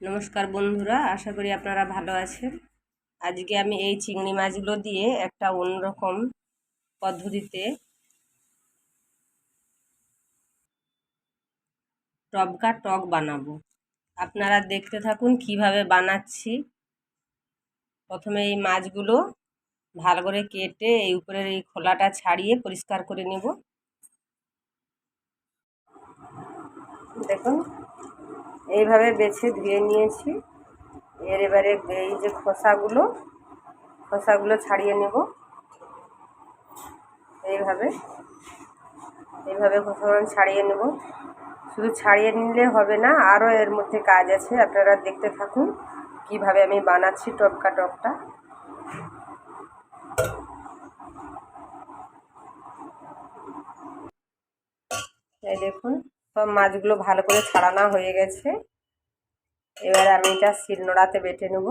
নমস্কার বন্ধুরা, আশা করি আপনারা ভালো আছেন। আজকে আমি এই চিংড়ি মাছগুলো দিয়ে একটা অন্যরকম পদ্ধতিতে টবকা টক বানাবো। আপনারা দেখতে থাকুন কীভাবে বানাচ্ছি। প্রথমে এই মাছগুলো ভালো করে কেটে এই উপরের এই খোলাটা ছাড়িয়ে পরিষ্কার করে নেব। দেখুন এইভাবে বেছে ধুয়ে নিয়েছি। এর এবারে এই যে খোসাগুলো খোসাগুলো ছাড়িয়ে নেব। এইভাবে এইভাবে খোসাগুলো ছাড়িয়ে নেব। শুধু ছাড়িয়ে নিলে হবে না, আরও এর মধ্যে কাজ আছে। আপনারা দেখতে থাকুন কীভাবে আমি বানাচ্ছি টপকা টপটা। এই দেখুন সব মাছগুলো ভালো করে ছাড়ানো হয়ে গেছে। এবার আমি এটা শিলনোড়াতে বেটে নেব।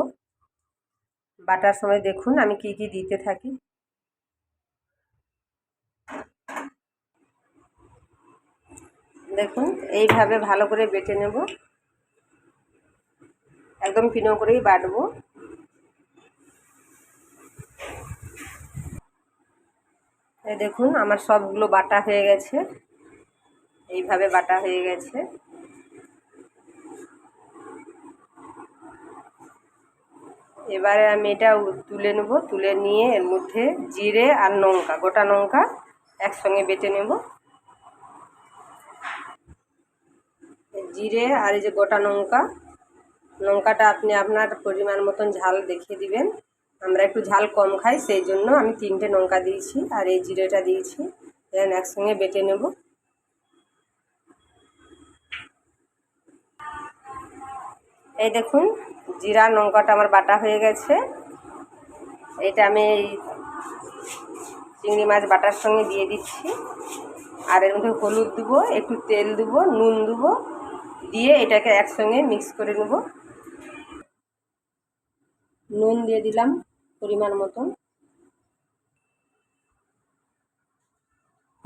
বাটার সময় দেখুন আমি কি কি দিতে থাকি। দেখুন, এইভাবে ভালো করে বেটে নেব। একদম পিনো করেই বাটবো। দেখুন, আমার সবগুলো বাটা হয়ে গেছে। এইভাবে বাটা হয়ে গেছে। এবারে আমি এটা তুলে নেব, তুলে নিয়ে এর মধ্যে জিরে আর লঙ্কা, গোটা লঙ্কা একসঙ্গে বেটে নেব। জিরে আর এই যে গোটা লঙ্কা, লঙ্কাটা আপনি আপনার পরিমাণ মতন ঝাল দেখিয়ে দিবেন। আমরা একটু ঝাল কম খাই, সেই জন্য আমি তিনটে লঙ্কা দিয়েছি আর এই জিরেটা দিয়েছি। একসঙ্গে বেটে নেব। এই দেখুন, জিরা লঙ্কাটা আমার বাটা হয়ে গেছে। এটা আমি এই চিংড়ি মাছ বাটার সঙ্গে দিয়ে দিচ্ছি। আর এর মধ্যে হলুদ দেবো, একটু তেল দেবো, নুন দেবো, দিয়ে এটাকে একসঙ্গে মিক্স করে নেব। নুন দিয়ে দিলাম পরিমাণ মতন।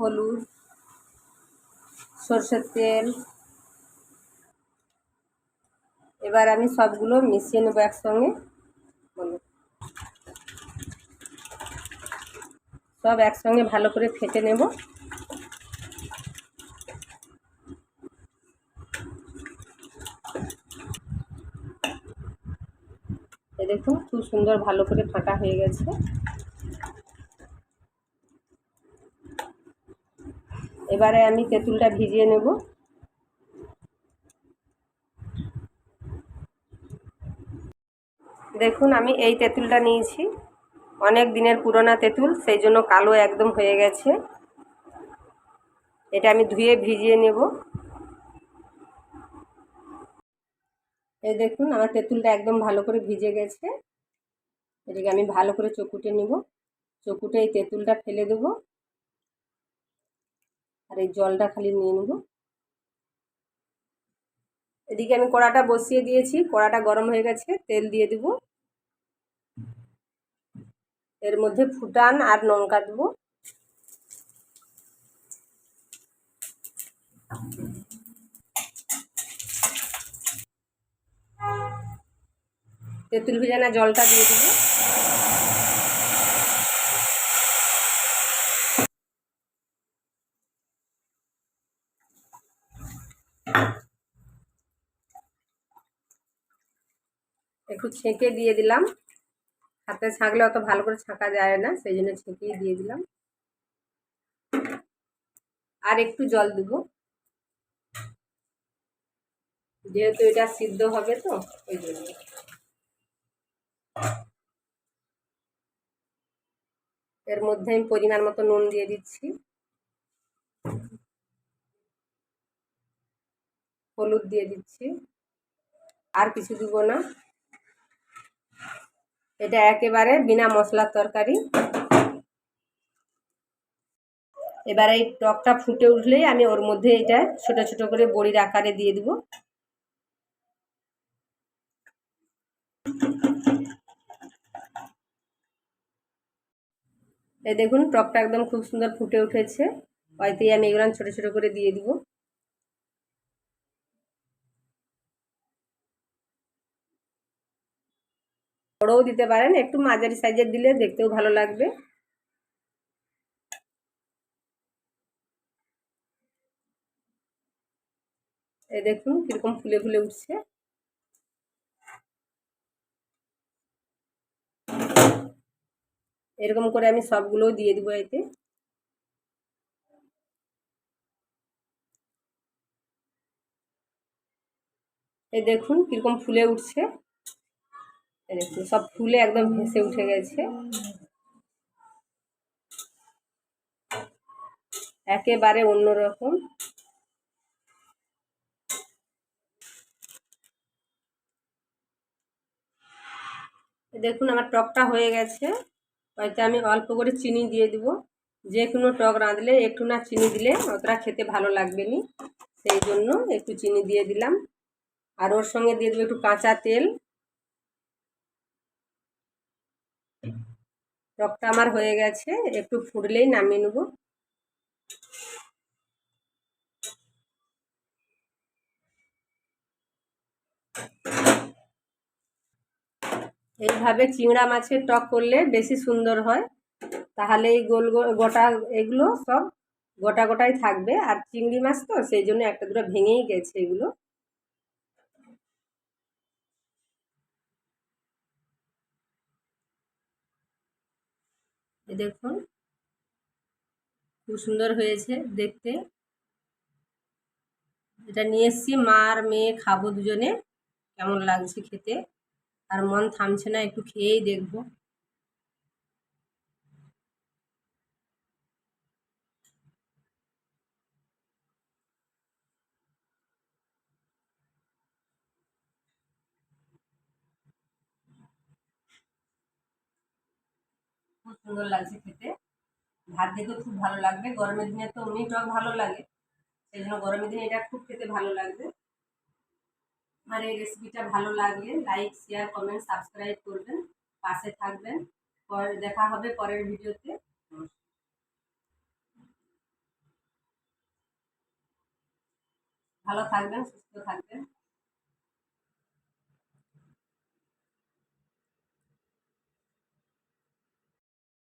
হলুদ, সর্ষের তেল এবার আমি সবগুলো মিশিয়ে নেব একসঙ্গে। বলো। সব একসঙ্গে ভালো করে ফেটে নেব। দেখুন, খুব সুন্দর ভালো করে ফাটা হয়ে গেছে। এবারে আমি তেঁতুলটা ভিজিয়ে নেব। দেখুন, আমি এই তেঁতুলটা নিয়েছি। অনেক দিনের পুরোনো তেঁতুল, সেই জন্য কালো একদম হয়ে গেছে। এটা আমি ধুয়ে ভিজিয়ে নেব। এই দেখুন, আমার তেঁতুলটা একদম ভালো করে ভিজে গেছে। এটাকে আমি ভালো করে চকুটে নেব। চকুটে এই তেঁতুলটা ফেলে দেব। আর এই জলটা খালি নিয়ে নেব। এদিকে আমি কড়াটা বসিয়ে দিয়েছি। কড়াটা গরম হয়ে গেছে, তেল দিয়ে দেব। এর মধ্যে ফুটান আর লঙ্কা দেবো। তেঁতুল ভিজানা জলটা দিয়ে দেবো। একটু ছেঁকে দিয়ে দিলাম। হাতে ছাঁকলে অত ভালো করে ছাঁকা যায় না, সেই জন্য ছেঁকেই দিয়ে দিলাম। আর একটু জল দেবো। যেহেতু এটা সিদ্ধ হবে তো, ওই জন্য। এর মধ্যে আমি পরিমাণ মতো নুন দিয়ে দিচ্ছি। হলুদ দিয়ে দিচ্ছি। আর কিছু দিব না। এটা একেবারে বিনা মশলার তরকারি। এবার এই টকটা ফুটে উঠলেই আমি ওর মধ্যে এটা ছোট ছোট করে বড়ির আকারে দিয়ে দিব। এই দেখুন, টকটা একদম খুব সুন্দর ফুটে উঠেছে। হয়তোই আমি এগুলো ছোটো ছোটো করে দিয়ে দিব। বড়ও দিতে পারেন, একটু মাঝারি সাইজের দিলে দেখতেও ভালো লাগবে। এই দেখুন কীরকম ফুলে ফুলে উঠছে। এরকম করে আমি সবগুলোও দিয়ে দিব এতে। এই দেখুন কীরকম ফুলে উঠছে। দেখুন সব ফুলে একদম ভেসে উঠে গেছে। একেবারে অন্যরকম। দেখুন, আমার টকটা হয়ে গেছে। হয়তো আমি অল্প করে চিনি দিয়ে দিব। যে কোনো টক রাঁধলে, একটু না চিনি দিলে অতটা খেতে ভালো লাগবে নি। সেই জন্য একটু চিনি দিয়ে দিলাম। আর ওর সঙ্গে দিয়ে দেবো একটু কাঁচা তেল। টকটা আমার হয়ে গেছে, একটু ফুটলেই নামিয়ে নেব। এইভাবে চিংড়া মাছের টক করলে বেশি সুন্দর হয়। তাহলে এই গোল গোটা এগুলো সব গোটা গোটাই থাকবে। আর চিংড়ি মাছ তো, সেই জন্য একটা দুটো ভেঙেই গেছে এগুলো। দেখুন, খুব সুন্দর হয়েছে দেখতে। এটা নিয়ে এসছি, মা আর মেয়ে খাব দুজনে। কেমন লাগছে খেতে? আর মন থামছে না, একটু খেয়েই দেখব। খুব সুন্দর লাগছে খেতে। ভাত দিতেও খুব ভালো লাগবে। গরমের দিনে তো এমনি ভালো লাগে। সেই জন্য গরমের দিনে এটা খুব খেতে ভালো লাগবে। আমার এই রেসিপিটা ভালো লাগলে লাইক শেয়ার কমেন্ট সাবস্ক্রাইব করবেন। পাশে থাকবেন। পরে দেখা হবে পরের ভিডিওতে। ভালো থাকবেন, সুস্থ থাকবেন।